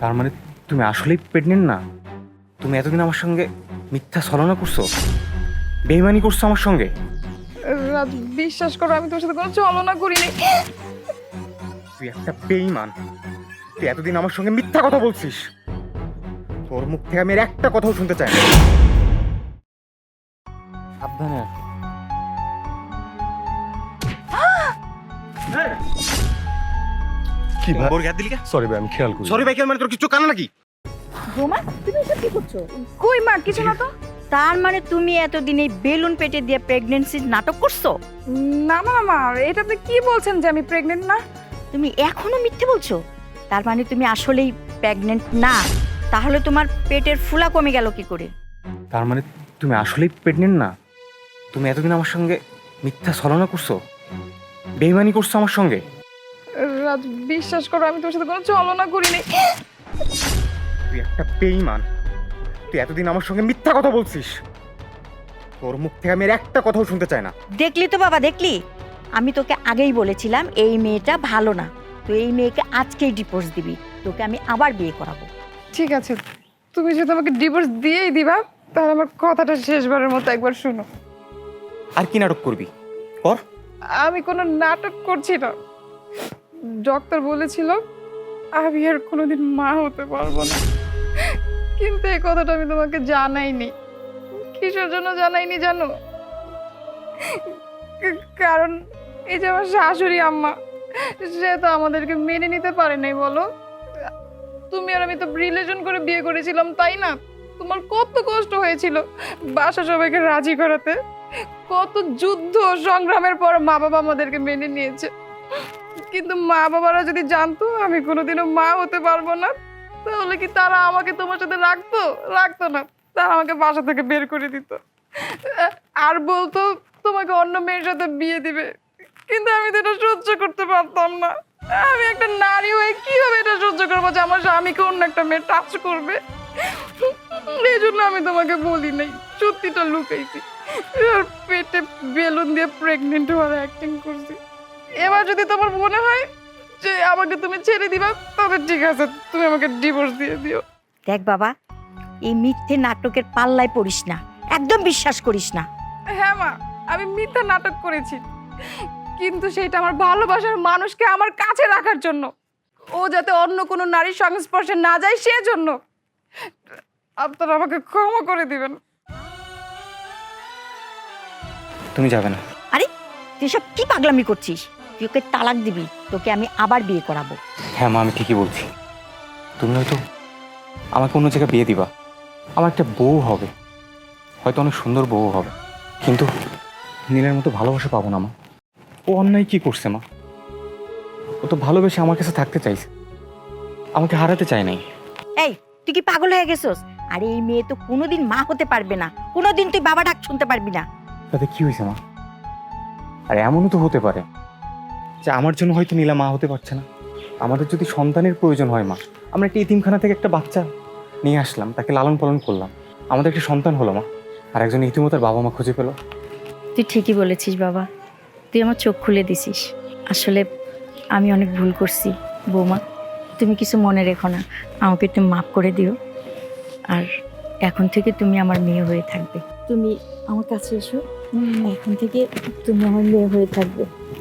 তার মানে তুমি আসলেই প্রেগনেন্ট না? তুমি এতদিন আমার সঙ্গে মিথ্যা ছলনা করছ? বেইমানি করছ আমার সঙ্গে? রাজ বিশ্বাস করো আমি তোর সাথে কোনো চলনা করিনি। তুই একটা বেইমান। তুই এতদিন আমার সঙ্গে মিথ্যা কথা বলছিস। তোর মুখ থেকে আমি আর একটা কথাও শুনতে চাই না। সাবধানে। কি ভাই? বোর দিলি কে? সরি ভাই আমি খেয়াল করি সরি ভাই কেন মানে তোর কিছু কানা নাকি? বোমা তুমি এসব কি করছ? কই মা কিছু না তো? তার মানে তুমি এতদিন এই বেলুন পেটে দিয়ে প্রেগনেন্সির নাটক করছ? না না মা এটা আপনি কি বলছেন যে আমি প্রেগনেন্ট না? তুমি এখনও মিথ্যে বলছো? তার মানে তুমি আসলেই প্রেগনেন্ট না? তাহলে তোমার পেটের ফুলা কমে গেল কি করে? তার মানে তুমি আসলেই প্রেগনেন্ট না? তুমি এতদিন আমার সঙ্গে মিথ্যা ছলনা করছ? বেইমানি করছ আমার সঙ্গে? রাজ বিশ্বাস করো আমি তোর সাথে কোনো চলনা করিনি। তুই একটা বেইমান। তুই এতদিন আমার সঙ্গে মিথ্যা কথা বলছিস। তোর মুখ থেকে আমি আর একটা কথাও শুনতে চাই না। দেখলি তো বাবা দেখলি? আমি তোকে আগেই বলেছিলাম এই মেয়েটা ভালো না। তো এই মেয়েকে আজকেই ডিভোর্স দিবি। তোকে আমি আবার বিয়ে করাবো। ঠিক আছে তুমি যদি আমাকে ডিভোর্স দিয়েই দিবা তাহলে আমার কথাটা শেষবারের মতো একবার শুনো। আর কি নাটক করবি? কর। আমি কোনো নাটক করছি না। ডক্টর বলেছিল, আমি আর কোনোদিন মা হতে পারব না। কিন্তু এই কথাটা আমি তোমাকে জানাইনি। কিসের জন্য জানাইনি জানো? কারণ এই যে আমার শাশুড়ি আম্মা, সে তো আমাদেরকে মেনে নিতে পারে নাই, বলো? তুমি আর আমি তো রিলেশন করে বিয়ে করেছিলাম, তাই না? তোমার কত কষ্ট হয়েছিল বাসা সবাইকে রাজি করাতে। কত যুদ্ধ সংগ্রামের পর মা বাবা আমাদেরকে মেনে নিয়েছে। কিন্তু মা বাবারা যদি জানতো, আমি কোনোদিনও মা হতে পারব না। তাহলে কি তারা আমাকে তোমার সাথে রাখতো? রাখতো না। তারা আমাকে বাসা থেকে বের করে দিত। আর বলতো, তোমাকে অন্য মেয়ের সাথে বিয়ে দিবে। কিন্তু আমি তো এটা সহ্য করতে পারতাম না। আমি একটা নারী হয়ে কীভাবে এটা সহ্য করব যে আমার স্বামীকে অন্য একটা মেয়ে টাচ করবে? এই জন্য আমি তোমাকে বলি নাই। সত্যিটা লুকাইছি। পেটে বেলুন দিয়ে প্রেগনেন্ট হওয়ার অ্যাক্টিং করছি। এবার যদি তোমার মনে হয় যে আমাকে তুমি ছেড়ে দিবা তবে ঠিক আছে তুমি আমাকে ডিভোর্স দিয়ে দিও। দেখ বাবা এই মিথ্যে নাটকের পাল্লায় পড়িস না একদম বিশ্বাস করিস না। হ্যাঁ মা আমি মিথ্যা নাটক করেছি কিন্তু সেটা আমার ভালোবাসার মানুষকে আমার কাছে রাখার জন্য। ও যাতে অন্য কোনো নারীর সংস্পর্শে না যায় সেজন্য আপনারা আমাকে ক্ষমা করে দিবেন। তুমি যাবে না। আরে তুই সব কি পাগলামি করছিস? তুই ওকে তালাক দিবি তোকে আমি আবার বিয়ে করাবো। হ্যাঁ মা আমি ঠিকই বলছি। তুমি হয়তো আমাকে অন্য জায়গায় বিয়ে দিবা। আমার একটা বউ হবে। হয়তো অনেক সুন্দর বউ হবে। কিন্তু নীলের মতো ভালোবাসা পাবো না মা। ও অন্যায় কি করছে মা? ও তো ভালোবেসে আমার কাছে থাকতে চাইছে। আমাকে হারাতে চায় নাই। এই তুই কি পাগল হয়ে গেছিস? আরে এই মেয়ে তো কোনোদিন মা হতে পারবে না। কোনোদিন তুই বাবা ডাক শুনতে পারবি না। তাতে কি হয়েছে মা? আর এমনও তো হতে পারে। যে আমার জন্য হয়তো নীলা মা হতে পারছে না। আমাদের যদি সন্তানের প্রয়োজন হয় মা আমরা একটা ইতিমখানা থেকে একটা বাচ্চা নিয়ে আসলাম তাকে লালন পালন করলাম। আমাদের একটা সন্তান হলো মা আর একজন ইতিমতার বাবা মা খুঁজে পেল। তুই ঠিকই বলেছিস বাবা। তুই আমার চোখ খুলে দিছিস। আসলে আমি অনেক ভুল করছি বৌমা। তুমি কিছু মনে রেখো না আমাকে একটু মাফ করে দিও। আর এখন থেকে তুমি আমার মেয়ে হয়ে থাকবে। তুমি আমার কাছে এসো। এখন থেকে তুমি আমার মেয়ে হয়ে থাকবে।